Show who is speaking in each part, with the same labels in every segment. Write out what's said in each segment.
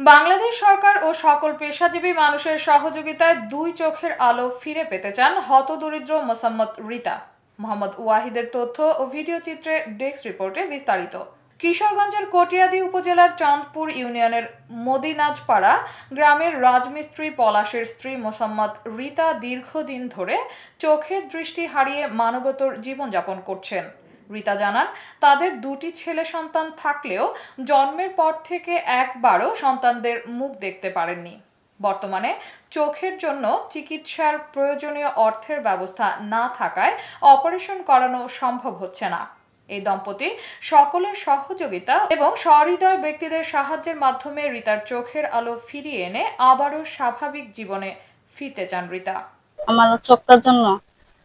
Speaker 1: বাংলাদেশ সরকার ও সকল পেশাজীবী মানুষের সহযোগিতায় দুই চোখের আলো ফিরে পেতে চান হতদরিদ্র মোসাম্মদ রিতা। মোহাম্মদ ওয়াহিদের তথ্য ও ভিডিও চিত্রে ডেস্ক রিপোর্টে বিস্তারিত। কিশোরগঞ্জের কটিয়াদি উপজেলার চাঁদপুর ইউনিয়নের মদিনাজপাড়া গ্রামের রাজমিস্ত্রি পলাশের স্ত্রী মোসাম্মদ রিতা দীর্ঘদিন ধরে চোখের দৃষ্টি হারিয়ে মানবতর জীবনযাপন করছেন। রিতা জানান, তাদের দুটি ছেলে সন্তান থাকলেও জন্মের পর থেকে একবারও সন্তানদের মুখ দেখতে পারেননি। বর্তমানে চোখের জন্য চিকিৎসার প্রয়োজনীয় অর্থের ব্যবস্থা না থাকায় অপারেশন করানো সম্ভব হচ্ছে না। এই দম্পতি সকলের সহযোগিতা এবং সহৃদয় ব্যক্তিদের সাহায্যের মাধ্যমে রিতার চোখের আলো ফিরিয়ে এনে আবারও স্বাভাবিক জীবনে ফিরতে চান রিতা।
Speaker 2: আমার চোখটার জন্য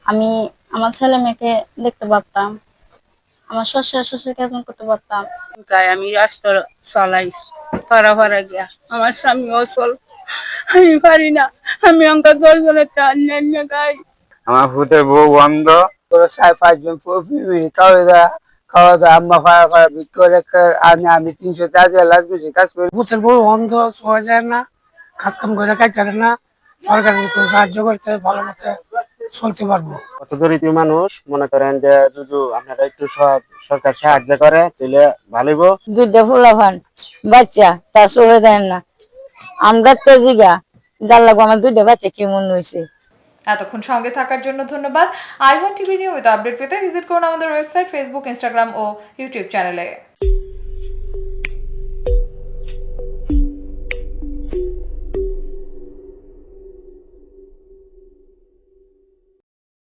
Speaker 2: আমি আমার ছেলে মেয়েকে দেখতে পারতাম। আমার শ্বশুর শ্বশুরকে একজন করতে পারতাম।
Speaker 3: গায়ে আমি রাস্তা চালাই পাড়া পাড়া গিয়া। আমার স্বামী অচল আমি পারি না। আমি অঙ্কা দশজনের অন্যান্য গাই।
Speaker 4: আমার ভূতের বউ বন্ধ। তোর সাড়ে পাঁচজন খাওয়া দাওয়া খাওয়া দাওয়া আম্মা বিক্রি আমি আমি তিনশো সে কাজ করে।
Speaker 5: বুথের বউ অন্ধ শোয়া যায় না কাজ কাম করে পারে না সরকার সাহায্য করতে ভালো মতো চলতে পারব।
Speaker 6: কত দরিদ্র মানুষ মনে করেন যে যদি আপনারা একটু সব সরকার সাহায্য করে তাহলে ভালো হইবো।
Speaker 2: দুইটা ফুলাফান বাচ্চা তা চোখে দেন না। আমরা তো জিগা যার লাগবো আমার দুইটা বাচ্চা কেমন হয়েছে
Speaker 1: এতক্ষণ সঙ্গে থাকার জন্য ধন্যবাদ। আই ওয়ান টিভি নিয়মিত আপডেট পেতে ভিজিট করুন আমাদের ওয়েবসাইট ফেসবুক ইনস্টাগ্রাম ও ইউটিউব চ্যানেলে।